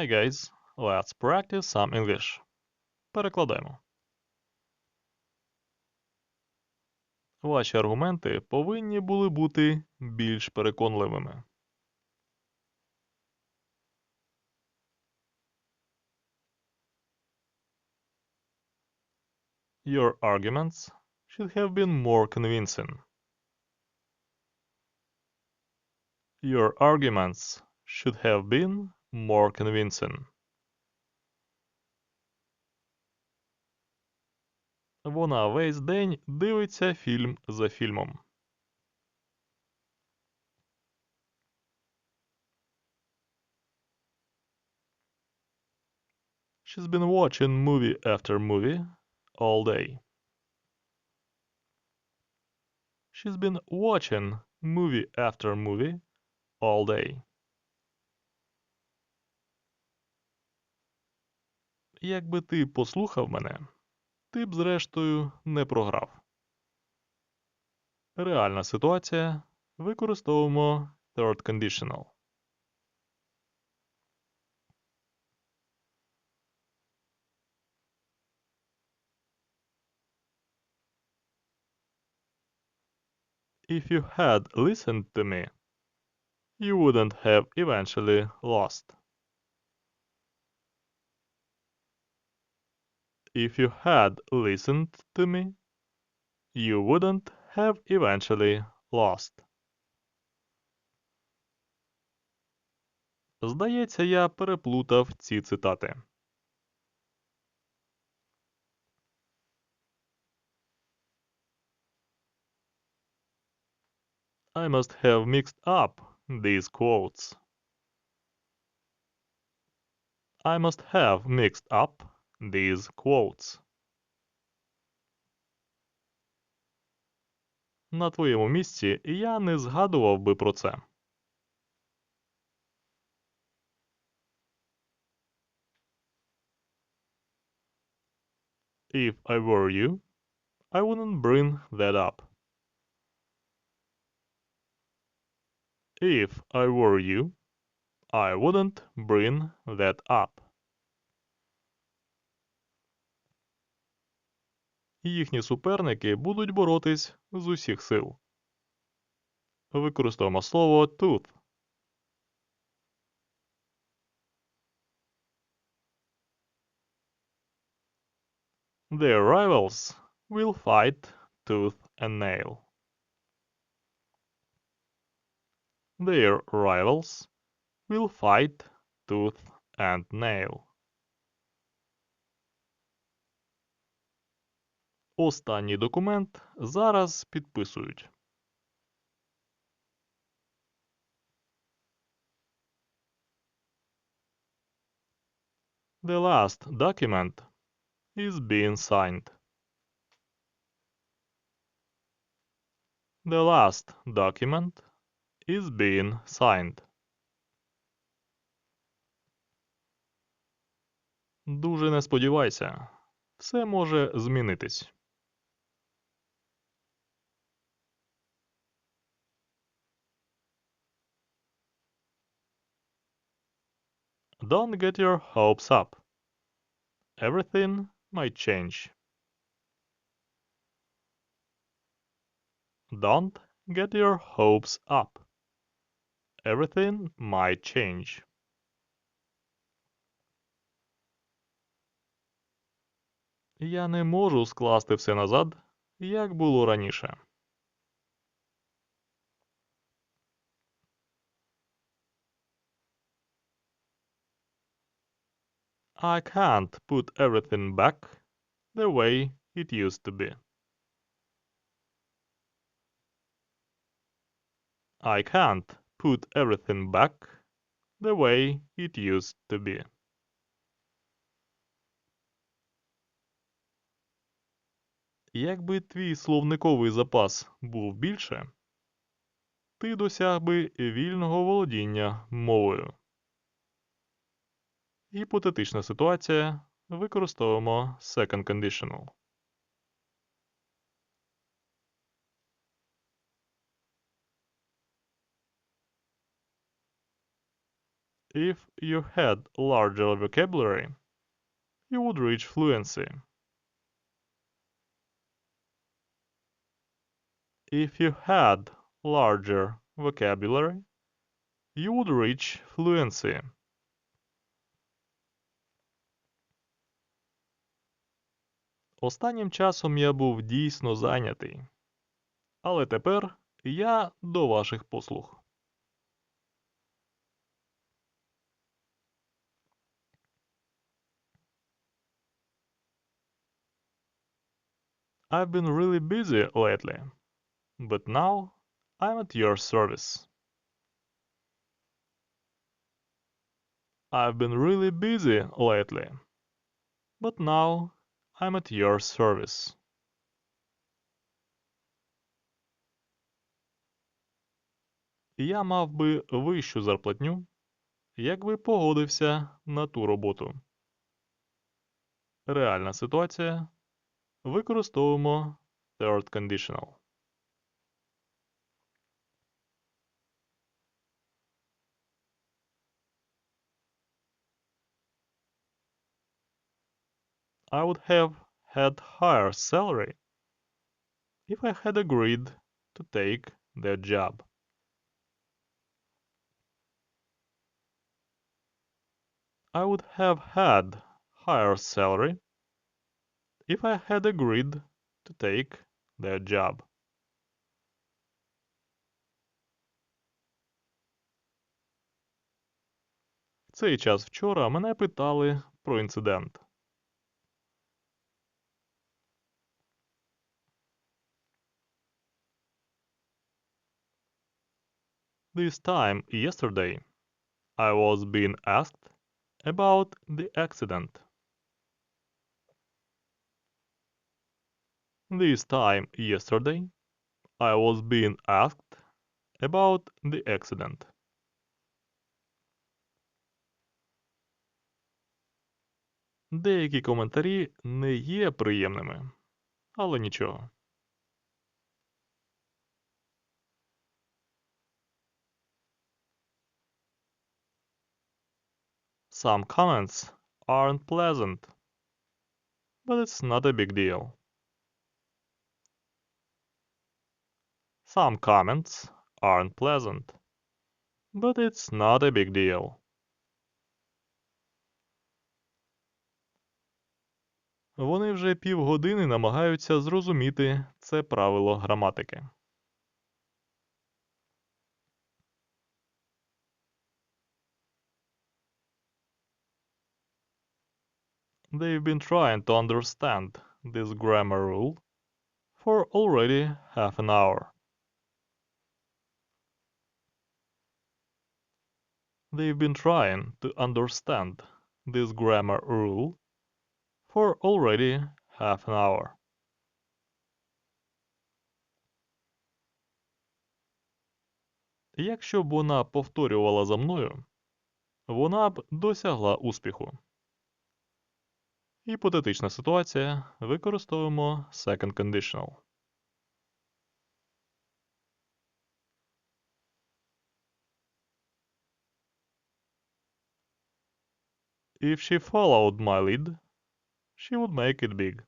Hi guys, let's practice some English. Перекладаємо. Ваші аргументи повинні були бути більш переконливими. Your arguments should have been more convincing. Your arguments should have been more convincing. Вона весь день дивиться фільм за фільмом. She's been watching movie after movie all day. She's been watching movie after movie all day. Якби ти послухав мене, ти б зрештою не програв. Реальна ситуація. Використовуємо third conditional. If you had listened to me, you wouldn't have eventually lost. If you had listened to me, you wouldn't have eventually lost. Здається, я переплутав ці цитати. I must have mixed up these quotes. I must have mixed up these quotes. На твоєму місці я не згадував би про це. If I were you, I wouldn't bring that up. If I were you, I wouldn't bring that up. Їхні суперники будуть боротись з усіх сил. Використовуємо слово tooth. Their rivals will fight tooth and nail. Their rivals will fight tooth and nail. Останній документ зараз підписують. The last document is being signed. The last document is being signed. Дуже не сподівайся. Все може змінитись. Don't get your hopes up. Everything might change. Don't get your hopes up. Everything might change. Я не можу скласти все назад, як було раніше. I can't put everything back the way it used to be. I can't put everything back the way it used to be. Якби твій словниковий запас був більше, ти досяг би вільного володіння мовою. Гіпотетична ситуація. Використовуємо second conditional. If you had larger vocabulary, you would reach fluency. If you had larger vocabulary, you would reach fluency. Останнім часом я був дійсно зайнятий. Але тепер я до ваших послуг. I've been really busy lately, but now I'm at your service. I've been really busy lately, but now I'm at your service. Я мав би вищу зарплатню, якби погодився на ту роботу. Реальна ситуація. Використовуємо third conditional. I would have had higher salary if I had agreed to take that job. I would have had higher salary if I had agreed to take that job. В цей час вчора мене питали про інцидент. This time yesterday, I was being asked about the accident. This time yesterday, I was being asked about the accident. Деякі коментарі не є приємними, але нічого. Some comments aren't pleasant, but it's not a big deal. Some comments aren't pleasant, but it's not a big deal. Вони вже півгодини намагаються зрозуміти це правило граматики. They've been trying to understand this grammar rule for already half an hour. They've been trying to understand this grammar rule for already half an hour. Якщо б вона повторювала за мною, вона б досягла успіху. Гіпотетична ситуація. Використовуємо second conditional. If she followed my lead, she would make it big.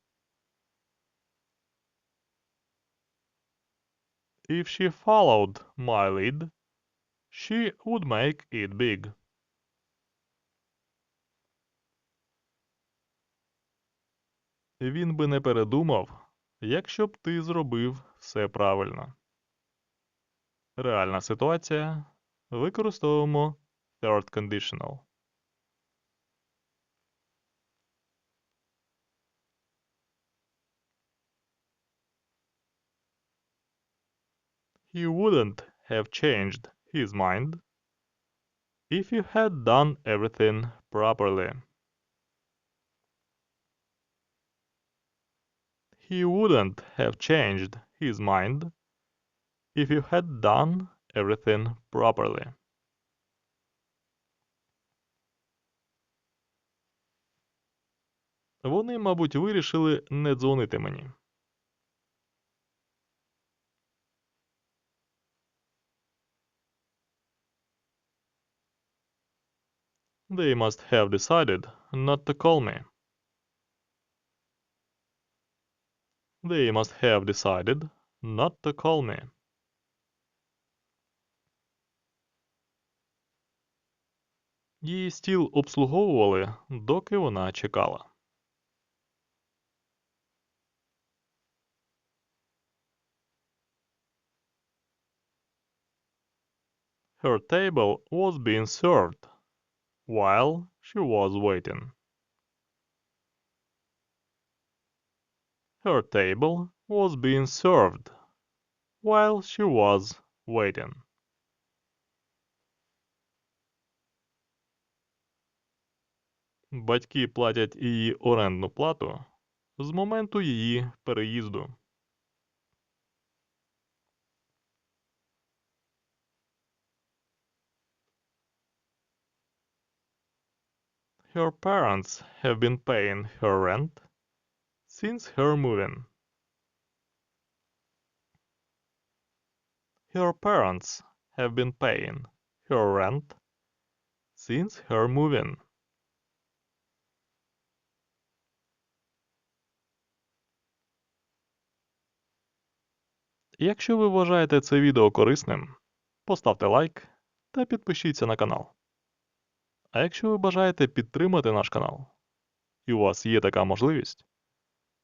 If she followed my lead, she would make it big. Він би не передумав, якщо б ти зробив все правильно. Реальна ситуація. Використовуємо third conditional. He wouldn't have changed his mind if you had done everything properly. He wouldn't have changed his mind if you had done everything properly. Вони, мабуть, вирішили не дзвонити мені. They must have decided not to call me. They must have decided not to call me. Її стіл обслуговували, доки вона чекала. Her table was being served while she was waiting. Her table was being served while she was waiting. Батьки платять її орендну плату з моменту її переїзду. Her parents have been paying her rent since her moving. Her parents have been paying her rent since her moving. Якщо ви вважаєте це відео корисним, поставте лайк та підпишіться на канал. А якщо ви бажаєте підтримати наш канал, і у вас є така можливість,